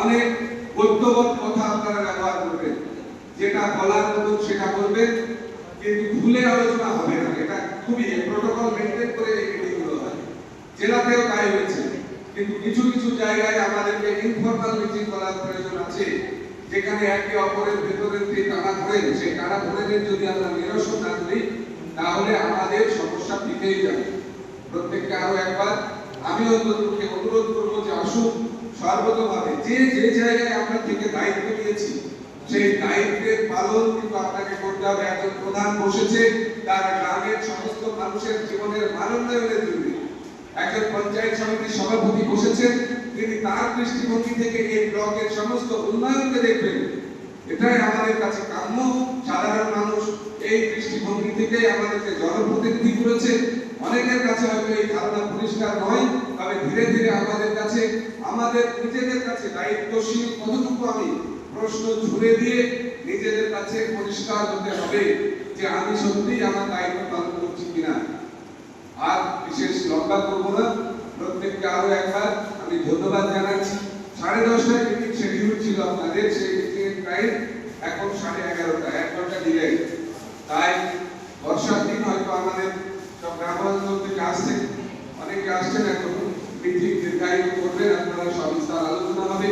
অনেক ফর্মালিটি কথা ব্যবহার করবেন। যেটা বলার মতো সেটা করবেন, কিন্তু ভুলে আলোচনা হবে না। এটা খুবই জেলাতেও তাই হয়েছে। কিন্তু কিছু কিছু জায়গায় আমাদেরকে ইনফর্মাল মিটিং করার প্রয়োজন আছে, যেখানে একে অপরের ভেতরে যে টানা পড়েন সেই টানা পড়েনের যদি আমরা নিরসন না করি, তাহলে আমাদের সমস্যা দিকেই যাবে প্রত্যেককে আরও একবার আমি অন্ততকে অনুরোধ করব যে আসুন, সর্বতভাবে যে যে জায়গায় আমরা থেকে দায়িত্ব নিয়েছি, সেই দায়িত্বের পালন কিন্তু আপনাকে করতে হবে। একজন প্রধান বসেছে, তার গ্রামের সমস্ত মানুষের জীবনের মান উন্নয়নের জন্য। একজন পঞ্চায়েত সমিতির সভাপতি বসেছেন। তিনি তার দৃষ্টিভঙ্গি থেকে এই ব্লকের সমস্ত উন্নয়নকে দেখবেন। এটাই আমাদের কাছে কাম্য। সাধারণ মানুষ এই দৃষ্টিভঙ্গি থেকে আমাদেরকে জনপ্রতিনিধি করেছে। অনেকের কাছে হয়তো এই ধারণা পরিষ্কার নয়, তবে ধীরে ধীরে আমাদের কাছে, আমাদের নিজেদের কাছে দায়িত্বশীল কতটুকু আমি প্রশ্ন ছুড়ে দিয়ে নিজেদের কাছে পরিষ্কার হতে হবে যে আমি সত্যিই আমার দায়িত্ব পালন করছি। লম্বা করব না। প্রত্যেককে আরও একবার আমি ধন্যবাদ জানাচ্ছি। সাড়ে দশটায় মিটিং শিডিউল ছিল আপনাদের, সেই মিটিং টাইম এখন সাড়ে এগারোটা, এক ঘণ্টা ডিলে তাই বর্ষার দিন হয়তো আমাদের সব গ্রামাঞ্চল থেকে আসছেন অনেকে আসছেন এখন মিটিং দীর্ঘায়িত করবেন, আপনারা সবিস্তার আলোচনা হবে।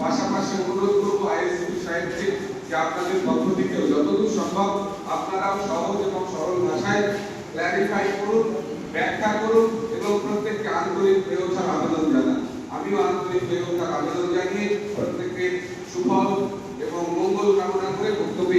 পাশাপাশি অনুরোধ করব আইএসপি সাহেবকে যে আপনাদের পক্ষ থেকেও যতদূর সম্ভব আপনারাও সহজ এবং সরল ভাষায় ক্ল্যারিফাই করুন। ব্যাখ্যা করুন এবং প্রত্যেককে আন্তরিক হয়ে ওঠার আবেদন জানান। আমিও আন্তরিক হয়ে ওঠার আবেদন জানিয়ে প্রত্যেককে সুফল এবং মঙ্গল কামনা করে বক্তব্যে